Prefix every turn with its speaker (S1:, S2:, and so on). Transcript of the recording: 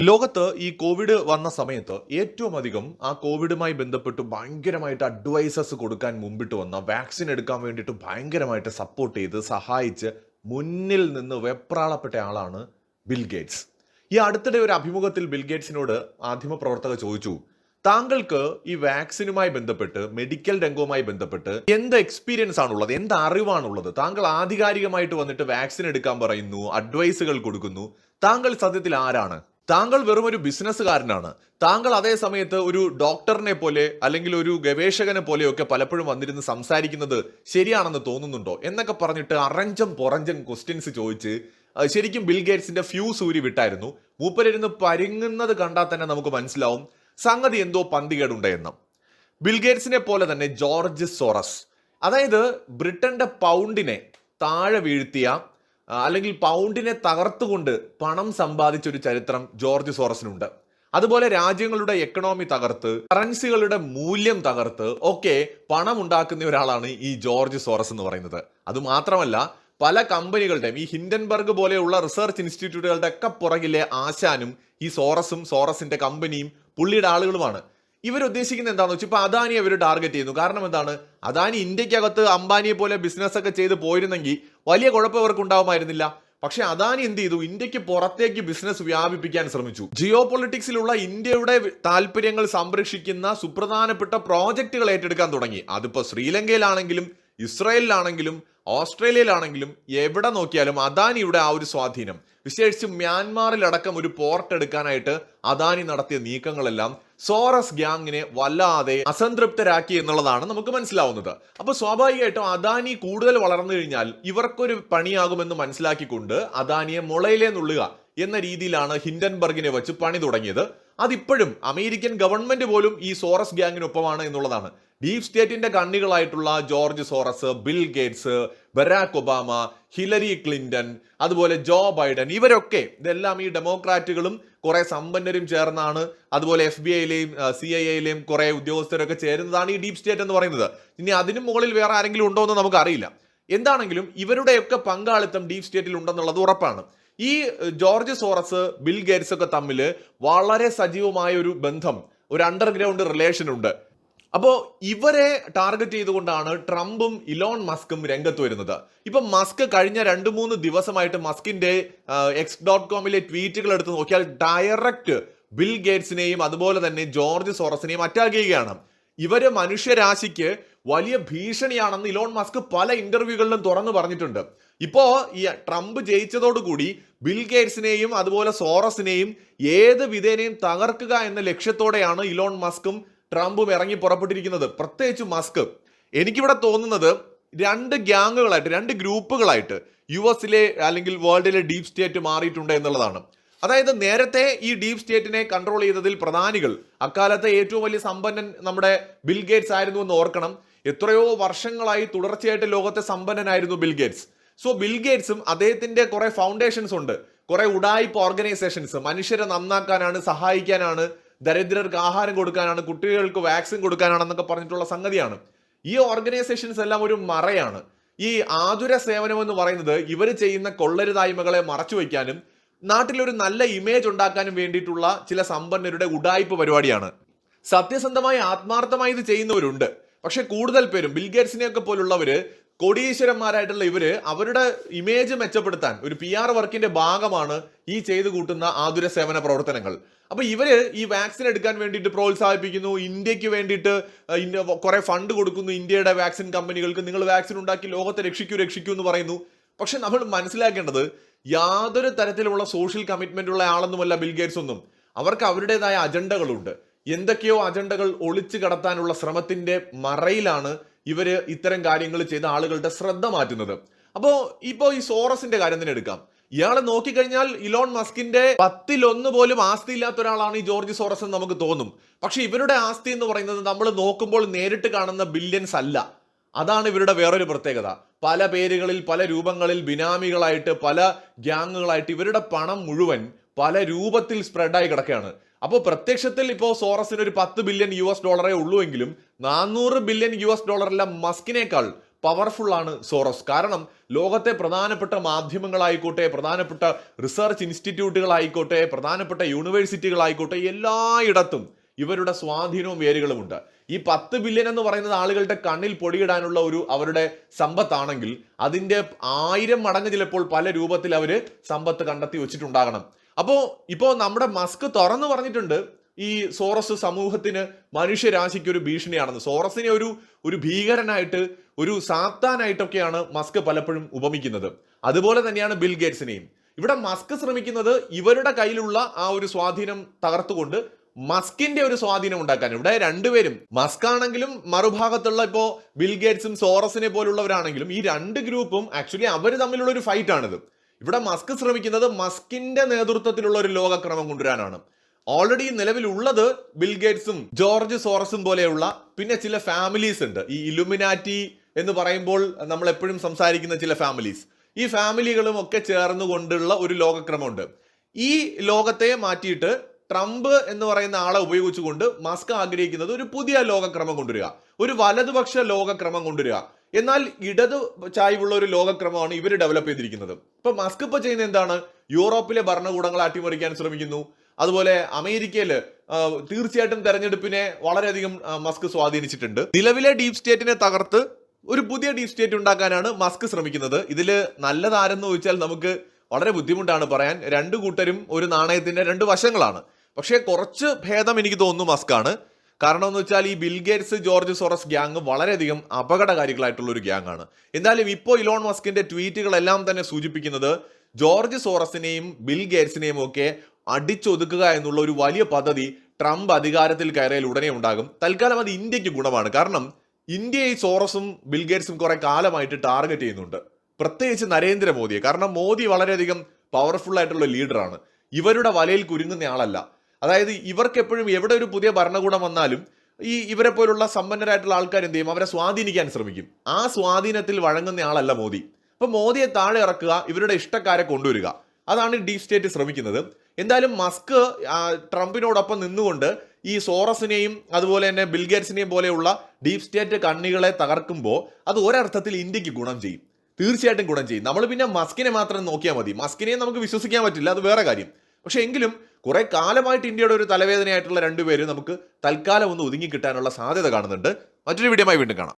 S1: ലോകത്ത് ഈ കോവിഡ് വന്ന സമയത്ത് ഏറ്റവും അധികം ആ കോവിഡുമായി ബന്ധപ്പെട്ട് ഭയങ്കരമായിട്ട് അഡ്വൈസസ് കൊടുക്കാൻ മുമ്പിട്ട് വന്ന വാക്സിൻ എടുക്കാൻ വേണ്ടിയിട്ട് ഭയങ്കരമായിട്ട് സപ്പോർട്ട് ചെയ്ത് സഹായിച്ച് മുന്നിൽ നിന്ന് വെപ്രാളപ്പെട്ട ആളാണ് ബിൽ ഗേറ്റ്സ്. ഈ അടുത്തിടെ ഒരു അഭിമുഖത്തിൽ ബിൽ ഗേറ്റ്സിനോട് മാധ്യമപ്രവർത്തകർ ചോദിച്ചു താങ്കൾക്ക് ഈ വാക്സിനുമായി ബന്ധപ്പെട്ട് മെഡിക്കൽ രംഗവുമായി ബന്ധപ്പെട്ട് എന്ത് എക്സ്പീരിയൻസ് ആണുള്ളത്? എന്ത് അറിവാണുള്ളത്? താങ്കൾ ആധികാരികമായിട്ട് വന്നിട്ട് വാക്സിൻ എടുക്കാൻ പറയുന്നു അഡ്വൈസുകൾ കൊടുക്കുന്നു. താങ്കൾ സത്യത്തിൽ ആരാണ്? താങ്കൾ വെറും ഒരു ബിസിനസ്സുകാരനാണ്. താങ്കൾ അതേ സമയത്ത് ഒരു ഡോക്ടറിനെ പോലെ അല്ലെങ്കിൽ ഒരു ഗവേഷകനെ പോലെയൊക്കെ പലപ്പോഴും വന്നിരുന്ന് സംസാരിക്കുന്നത് ശരിയാണെന്ന് തോന്നുന്നുണ്ടോ? എന്നൊക്കെ പറഞ്ഞിട്ട് അറഞ്ചം പുറഞ്ചം ക്വസ്റ്റ്യൻസ് ചോദിച്ച് ശരിക്കും ബിൽ ഗേറ്റ്സിന്റെ ഫ്യൂ ഊരി വിട്ടായിരുന്നു. മൂപ്പരിരുന്ന് പരുങ്ങുന്നത് കണ്ടാൽ തന്നെ നമുക്ക് മനസ്സിലാവും സംഗതി എന്തോ പന്തികേടുണ്ട് എന്ന്. ബിൽ ഗേറ്റ്സിനെ പോലെ തന്നെ ജോർജ് സോറസ്. അതായത് ബ്രിട്ടന്റെ പൗണ്ടിനെ താഴെ വീഴ്ത്തിയ അല്ലെങ്കിൽ പൗണ്ടിനെ തകർത്തുകൊണ്ട് പണം സമ്പാദിച്ച ഒരു ചരിത്രം ജോർജ് സോറസിനുണ്ട്. അതുപോലെ രാജ്യങ്ങളുടെ എക്കണോമി തകർത്ത് കറൻസികളുടെ മൂല്യം തകർത്ത് ഒക്കെ പണം ഉണ്ടാക്കുന്ന ഒരാളാണ് ഈ ജോർജ് സോറസ് എന്ന് പറയുന്നത്. അത് മാത്രമല്ല പല കമ്പനികളുടെയും ഈ ഹിൻഡൻബർഗ് പോലെയുള്ള റിസർച്ച് ഇൻസ്റ്റിറ്റ്യൂട്ടുകളുടെ ഒക്കെ പുറകിലെ ആശാനും ഈ സോറസും സോറസിന്റെ കമ്പനിയും പുള്ളിയുടെ ആളുകളുമാണ്. ഇവർ ഉദ്ദേശിക്കുന്നത് എന്താണെന്ന് വെച്ചാൽ ഇപ്പൊ അദാനി അവർ ടാർഗറ്റ് ചെയ്യുന്നു. കാരണം എന്താണ്? അദാനി ഇന്ത്യക്കകത്ത് അംബാനിയെ പോലെ ബിസിനസ് ഒക്കെ ചെയ്ത് പോയിരുന്നെങ്കിൽ വലിയ കുഴപ്പം ഇവർക്ക് ഉണ്ടാവുമായിരുന്നില്ല. പക്ഷെ അദാനി എന്ത് ചെയ്തു? ഇന്ത്യയ്ക്ക് പുറത്തേക്ക് ബിസിനസ് വ്യാപിപ്പിക്കാൻ ശ്രമിച്ചു. ജിയോ പൊളിറ്റിക്സിലുള്ള ഇന്ത്യയുടെ താല്പര്യങ്ങൾ സംരക്ഷിക്കുന്ന സുപ്രധാനപ്പെട്ട പ്രോജക്റ്റുകൾ ഏറ്റെടുക്കാൻ തുടങ്ങി. അതിപ്പോ ശ്രീലങ്കയിലാണെങ്കിലും ഇസ്രായേലിലാണെങ്കിലും ഓസ്ട്രേലിയയിലാണെങ്കിലും എവിടെ നോക്കിയാലും അദാനിയുടെ ആ ഒരു സ്വാധീനം. വിശേഷിച്ച് മ്യാൻമാറിലടക്കം ഒരു പോർട്ട് എടുക്കാനായിട്ട് അദാനി നടത്തിയ നീക്കങ്ങളെല്ലാം സോറസ് ഗ്യാങ്ങിനെ വല്ലാതെ അസംതൃപ്തരാക്കി എന്നുള്ളതാണ് നമുക്ക് മനസ്സിലാവുന്നത്. അപ്പൊ സ്വാഭാവികമായിട്ടും അദാനി കൂടുതൽ വളർന്നു കഴിഞ്ഞാൽ ഇവർക്കൊരു പണിയാകുമെന്ന് മനസ്സിലാക്കിക്കൊണ്ട് അദാനിയെ മുളയിലേ നുള്ളുക എന്ന രീതിയിലാണ് ഹിൻഡൻബർഗിനെ വെച്ച് പണി തുടങ്ങിയത്. അതിപ്പോഴും അമേരിക്കൻ ഗവൺമെന്റ് പോലും ഈ സോറസ് ഗ്യാങ്ങിനൊപ്പമാണ് എന്നുള്ളതാണ്. ഡീപ് സ്റ്റേറ്റിന്റെ കണ്ണികളായിട്ടുള്ള George Soros Bill Gates Barack Obama Hillary Clinton അതുപോലെ ജോ ബൈഡൻ ഇവരൊക്കെ ഇതെല്ലാം ഈ ഡെമോക്രാറ്റുകളും കുറെ സമ്പന്നരും ചേർന്നാണ്. അതുപോലെ എഫ് ബി ഐയിലെയും സി ഐ എയിലെയും കുറെ ഉദ്യോഗസ്ഥരൊക്കെ ചേരുന്നതാണ് ഈ ഡീപ് സ്റ്റേറ്റ് എന്ന് പറയുന്നത്. ഇനി അതിനു മുകളിൽ വേറെ ആരെങ്കിലും ഉണ്ടോ എന്ന് നമുക്കറിയില്ല. എന്താണെങ്കിലും ഇവരുടെയൊക്കെ പങ്കാളിത്തം ഡീപ് സ്റ്റേറ്റിൽ ഉണ്ടെന്നുള്ളത് ഉറപ്പാണ്. ഈ ജോർജ് സോറസ് ബിൽ ഗേറ്റ്സ് ഒക്കെ തമ്മിൽ വളരെ സജീവമായ ഒരു ബന്ധം ഒരു അണ്ടർഗ്രൗണ്ട് റിലേഷൻ ഉണ്ട് അപ്പോ ഇവരെ ടാർഗറ്റ് ചെയ്തുകൊണ്ടാണ് ട്രംപും ഇലോൺ മസ്കും രംഗത്ത് വരുന്നത്. ഇപ്പൊ മസ്ക് കഴിഞ്ഞ രണ്ട് മൂന്ന് ദിവസമായിട്ട് മസ്കിന്റെ എക്സ് ഡോട്ട് കോമിലെ ട്വീറ്റുകൾ എടുത്ത് നോക്കിയാൽ ഡയറക്റ്റ് ബിൽ ഗേറ്റ്സിനെയും അതുപോലെ തന്നെ ജോർജ് സോറസിനെയും അറ്റാക്ക് ചെയ്യുകയാണ്. ഇവർ മനുഷ്യരാശിക്ക് വലിയ ഭീഷണിയാണെന്ന് ഇലോൺ മസ്ക് പല ഇന്റർവ്യൂകളിലും തുറന്നു പറഞ്ഞിട്ടുണ്ട്. ഇപ്പോ ഈ ട്രംപ് ജയിച്ചതോടുകൂടി ബിൽ ഗേറ്റ്സിനെയും അതുപോലെ സോറസിനെയും ഏത് വിധേനയും തകർക്കുക എന്ന ലക്ഷ്യത്തോടെയാണ് ഇലോൺ മസ്കും ട്രംപും ഇറങ്ങി പുറപ്പെട്ടിരിക്കുന്നത്. പ്രത്യേകിച്ച് മസ്ക്. എനിക്കിവിടെ തോന്നുന്നത് രണ്ട് ഗ്യാങ്ങുകളായിട്ട് രണ്ട് ഗ്രൂപ്പുകളായിട്ട് യു എസിലെ അല്ലെങ്കിൽ വേൾഡിലെ ഡീപ് സ്റ്റേറ്റ് മാറിയിട്ടുണ്ട് എന്നുള്ളതാണ്. അതായത് നേരത്തെ ഈ ഡീപ് സ്റ്റേറ്റിനെ കൺട്രോൾ ചെയ്തതിൽ പ്രധാനികൾ അക്കാലത്തെ ഏറ്റവും വലിയ സമ്പന്നൻ നമ്മുടെ ബിൽ ഗേറ്റ്സ് ആയിരുന്നു എന്ന് ഓർക്കണം. എത്രയോ വർഷങ്ങളായി തുടർച്ചയായിട്ട് ലോകത്തെ സമ്പന്നനായിരുന്നു ബിൽ ഗേറ്റ്സ്. സോ ബിൽ ഗേറ്റ്സും അദ്ദേഹത്തിന്റെ കുറെ ഫൗണ്ടേഷൻസ് ഉണ്ട്. കുറെ ഉടായ്പ ഓർഗനൈസേഷൻസ് മനുഷ്യരെ നന്നാക്കാനാണ് സഹായിക്കാനാണ് ദരിദ്രർക്ക് ആഹാരം കൊടുക്കാനാണ് കുട്ടികൾക്ക് വാക്സിൻ കൊടുക്കാനാണെന്നൊക്കെ പറഞ്ഞിട്ടുള്ള സംഗതിയാണ്. ഈ ഓർഗനൈസേഷൻസ് എല്ലാം ഒരു മറയാണ്. ഈ ആതുര സേവനം എന്ന് പറയുന്നത് ഇവർ ചെയ്യുന്ന കൊള്ളരുതായ്മകളെ മറച്ചു വയ്ക്കാനും നാട്ടിലൊരു നല്ല ഇമേജ് ഉണ്ടാക്കാനും വേണ്ടിയിട്ടുള്ള ചില സമ്പന്നരുടെ ഉടായ്പ പരിപാടിയാണ്. സത്യസന്ധമായി ആത്മാർത്ഥമായി ഇത് ചെയ്യുന്നവരുണ്ട്. പക്ഷെ കൂടുതൽ പേരും ബിൽഗേറ്റ്സിനെയൊക്കെ പോലുള്ളവര് കോടീശ്വരന്മാരായിട്ടുള്ള ഇവർ അവരുടെ ഇമേജ് മെച്ചപ്പെടുത്താൻ ഒരു പി ആർ വർക്കിന്റെ ഭാഗമാണ് ഈ ചെയ്തു കൂട്ടുന്ന ആതുര സേവന പ്രവർത്തനങ്ങൾ. അപ്പൊ ഇവർ ഈ വാക്സിൻ എടുക്കാൻ വേണ്ടിയിട്ട് പ്രോത്സാഹിപ്പിക്കുന്നു. ഇന്ത്യയ്ക്ക് വേണ്ടിയിട്ട് കുറെ ഫണ്ട് കൊടുക്കുന്നു. ഇന്ത്യയുടെ വാക്സിൻ കമ്പനികൾക്ക് നിങ്ങൾ വാക്സിൻ ഉണ്ടാക്കി ലോകത്തെ രക്ഷിക്കൂ രക്ഷിക്കൂ എന്ന് പറയുന്നു. പക്ഷെ നമ്മൾ മനസ്സിലാക്കേണ്ടത് യാതൊരു തരത്തിലുള്ള സോഷ്യൽ കമ്മിറ്റ്മെന്റ് ഉള്ള ആളൊന്നുമല്ല ബിൽഗേറ്റ്സ് ഒന്നും. അവർക്ക് അവരുടേതായ അജണ്ടകളുണ്ട്. എന്തൊക്കെയോ അജണ്ടകൾ ഒളിച്ചു കടത്താനുള്ള ശ്രമത്തിന്റെ മറയിലാണ് ഇവർ ഇത്തരം കാര്യങ്ങൾ ചെയ്ത ആളുകളുടെ ശ്രദ്ധ മാറ്റുന്നത്. അപ്പോ ഇപ്പോ ഈ സോറസിന്റെ കാര്യം തന്നെ എടുക്കാം. ഇയാളെ നോക്കിക്കഴിഞ്ഞാൽ ഇലോൺ മസ്കിന്റെ പത്തിലൊന്ന് പോലും ആസ്തി ഇല്ലാത്ത ഒരാളാണ് ഈ ജോർജ് സോറസ് എന്ന് നമുക്ക് തോന്നും. പക്ഷെ ഇവരുടെ ആസ്തി എന്ന് പറയുന്നത് നമ്മൾ നോക്കുമ്പോൾ നേരിട്ട് കാണുന്ന ബില്യൻസ് അല്ല. അതാണ് ഇവരുടെ വേറൊരു പ്രത്യേകത. പല പേരുകളിൽ പല രൂപങ്ങളിൽ ബിനാമികളായിട്ട് പല ഗ്യാങ്ങുകളായിട്ട് ഇവരുടെ പണം മുഴുവൻ പല രൂപത്തിൽ സ്പ്രെഡായി കിടക്കുകയാണ്. അപ്പോൾ പ്രത്യക്ഷത്തിൽ ഇപ്പോൾ സോറസിന് ഒരു പത്ത് ബില്യൺ യു എസ് ഡോളറേ ഉള്ളൂ എങ്കിലും നാനൂറ് ബില്യൺ യു എസ് ഡോളറല്ല മസ്കിനേക്കാൾ പവർഫുൾ ആണ് സോറസ്. കാരണം ലോകത്തെ പ്രധാനപ്പെട്ട മാധ്യമങ്ങളായിക്കോട്ടെ പ്രധാനപ്പെട്ട റിസർച്ച് ഇൻസ്റ്റിറ്റ്യൂട്ടുകളായിക്കോട്ടെ പ്രധാനപ്പെട്ട യൂണിവേഴ്സിറ്റികളായിക്കോട്ടെ എല്ലായിടത്തും ഇവരുടെ സ്വാധീനവും വേരുകളുമുണ്ട്. ഈ പത്ത് ബില്യൺ എന്ന് പറയുന്നത് ആളുകളുടെ കണ്ണിൽ പൊടിയിടാനുള്ള ഒരു അവരുടെ സമ്പത്താണെങ്കിൽ അതിന്റെ ആയിരം മടങ്ങ് ചിലപ്പോൾ പല രൂപത്തിൽ അവർ സമ്പത്ത് കണ്ടെത്തി വെച്ചിട്ടുണ്ടാകണം. അപ്പോ ഇപ്പോൾ നമ്മുടെ മസ്ക് തുറന്നു പറഞ്ഞിട്ടുണ്ട് ഈ സോറസ് സമൂഹത്തിന് മനുഷ്യരാശിക്ക് ഒരു ഭീഷണിയാണെന്ന്. സോറസിനെ ഒരു ഒരു ഭീകരനായിട്ട് ഒരു സാത്താനായിട്ടൊക്കെയാണ് മസ്ക് പലപ്പോഴും ഉപമിക്കുന്നത്. അതുപോലെ തന്നെയാണ് ബിൽ ഗേറ്റ്സിനെയും. ഇവിടെ മസ്ക് ശ്രമിക്കുന്നത് ഇവരുടെ കയ്യിലുള്ള ആ ഒരു സ്വാധീനം തകർത്തുകൊണ്ട് മസ്കിന്റെ ഒരു സ്വാധീനം ഉണ്ടാക്കാൻ. ഇവിടെ രണ്ടുപേരും മസ്ക് ആണെങ്കിലും മറുഭാഗത്തുള്ള ഇപ്പോ ബിൽ ഗേറ്റ്സും സോറസിനെ പോലുള്ളവരാണെങ്കിലും ഈ രണ്ട് ഗ്രൂപ്പും ആക്ച്വലി അവർ തമ്മിലുള്ള ഒരു ഫൈറ്റ് ആണിത് ഇവിടെ മസ്ക് ശ്രമിക്കുന്നത് മസ്കിന്റെ നേതൃത്വത്തിലുള്ള ഒരു ലോകക്രമം കൊണ്ടുവരാനാണ്. ഓൾറെഡി നിലവിലുള്ളത് ബിൽഗേറ്റ്സും ജോർജ് സോറസും പോലെയുള്ള പിന്നെ ചില ഫാമിലീസ് ഉണ്ട്. ഈ ഇലുമിനാറ്റി എന്ന് പറയുമ്പോൾ നമ്മൾ എപ്പോഴും സംസാരിക്കുന്ന ചില ഫാമിലീസ്. ഈ ഫാമിലികളും ഒക്കെ ചേർന്നുകൊണ്ടുള്ള ഒരു ലോകക്രമമുണ്ട്. ഈ ലോകത്തെ മാറ്റിയിട്ട് ട്രംപ് എന്ന് പറയുന്ന ആളെ ഉപയോഗിച്ചുകൊണ്ട് മസ്ക് ആഗ്രഹിക്കുന്നത് ഒരു പുതിയ ലോകക്രമം കൊണ്ടുവരിക. ഒരു വലതുപക്ഷ ലോകക്രമം കൊണ്ടുവരിക. എന്നാൽ ഇടത് ചായ്വുള്ള ഒരു ലോകക്രമമാണ് ഇവർ ഡെവലപ്പ് ചെയ്തിരിക്കുന്നത്. ഇപ്പൊ മസ്ക് ഇപ്പൊ ചെയ്യുന്ന എന്താണ്? യൂറോപ്പിലെ ഭരണകൂടങ്ങൾ അട്ടിമറിക്കാൻ ശ്രമിക്കുന്നു. അതുപോലെ അമേരിക്കയിൽ ആ, തീർച്ചയായിട്ടും തെരഞ്ഞെടുപ്പിനെ വളരെയധികം മസ്ക് സ്വാധീനിച്ചിട്ടുണ്ട്. നിലവിലെ ഡീപ് സ്റ്റേറ്റിനെ തകർത്ത് ഒരു പുതിയ ഡീപ് സ്റ്റേറ്റ് ഉണ്ടാക്കാനാണ് മസ്ക് ശ്രമിക്കുന്നത്. ഇതിൽ നല്ലതാരെന്ന് ചോദിച്ചാൽ നമുക്ക് വളരെ ബുദ്ധിമുട്ടാണ് പറയാൻ. രണ്ടു കൂട്ടരും ഒരു നാണയത്തിന്റെ രണ്ട് വശങ്ങളാണ്. പക്ഷേ കുറച്ച് ഭേദം എനിക്ക് തോന്നുന്നു മസ്കാണ്. കാരണം എന്ന് വെച്ചാൽ ഈ ബിൽഗേറ്റ്സ് ജോർജ് സോറസ് ഗ്യാങ് വളരെയധികം അപകടകാരികളായിട്ടുള്ള ഒരു ഗ്യാങ് ആണ്. എന്തായാലും ഇപ്പോൾ ഇലോൺ മസ്കിന്റെ ട്വീറ്റുകളെല്ലാം തന്നെ സൂചിപ്പിക്കുന്നത് ജോർജ് സോറസിനെയും ബിൽ ഗേറ്റ്സിനെയും ഒക്കെ അടിച്ചൊതുക്കുക എന്നുള്ള ഒരു വലിയ പദ്ധതി ട്രംപ് അധികാരത്തിൽ കയറിയാൽ ഉടനെ ഉണ്ടാകും. തൽക്കാലം അത് ഇന്ത്യയ്ക്ക് ഗുണമാണ്. കാരണം ഇന്ത്യയെ സോറസും ബിൽ ഗേറ്റ്സും കുറെ കാലമായിട്ട് ടാർഗറ്റ് ചെയ്യുന്നുണ്ട്. പ്രത്യേകിച്ച് നരേന്ദ്രമോദിയെ. കാരണം മോദി വളരെയധികം പവർഫുൾ ആയിട്ടുള്ള ലീഡറാണ് ഇവരുടെ വലയിൽ കുരുങ്ങുന്ന ആളല്ല. അതായത് ഇവർക്ക് എപ്പോഴും എവിടെ ഒരു പുതിയ ഭരണകൂടം വന്നാലും ഈ ഇവരെ പോലുള്ള സമ്പന്നരായിട്ടുള്ള ആൾക്കാർ എന്ത് ചെയ്യും? അവരെ സ്വാധീനിക്കാൻ ശ്രമിക്കും. ആ സ്വാധീനത്തിൽ വഴങ്ങുന്ന ആളല്ല മോദി. അപ്പൊ മോദിയെ താഴെ ഇറക്കുക ഇവരുടെ ഇഷ്ടക്കാരെ കൊണ്ടുവരിക. അതാണ് ഡീപ് സ്റ്റേറ്റ് ശ്രമിക്കുന്നത്. എന്തായാലും മസ്ക് ട്രംപിനോടൊപ്പം നിന്നുകൊണ്ട് ഈ സോറസിനെയും അതുപോലെ തന്നെ ബിൽഗേറ്റ്സിനെയും പോലെയുള്ള ഡീപ് സ്റ്റേറ്റ് കണ്ണികളെ തകർക്കുമ്പോൾ അത് ഒരർത്ഥത്തിൽ ഇന്ത്യയ്ക്ക് ഗുണം ചെയ്യും. തീർച്ചയായിട്ടും ഗുണം ചെയ്യും. നമ്മൾ പിന്നെ മസ്കിനെ മാത്രം നോക്കിയാൽ മതി. മസ്കിനെ നമുക്ക് വിശ്വസിക്കാൻ പറ്റില്ല. അത് വേറെ കാര്യം. പക്ഷേ എങ്കിലും കുറെ കാലമായിട്ട് ഇന്ത്യയുടെ ഒരു തലവേദനയായിട്ടുള്ള രണ്ടുപേര് നമുക്ക് തൽക്കാലം ഒന്ന് ഒതുങ്ങി കിട്ടാനുള്ള സാധ്യത കാണുന്നുണ്ട്. മറ്റൊരു വീഡിയോമായി വീണ്ടും കാണാം.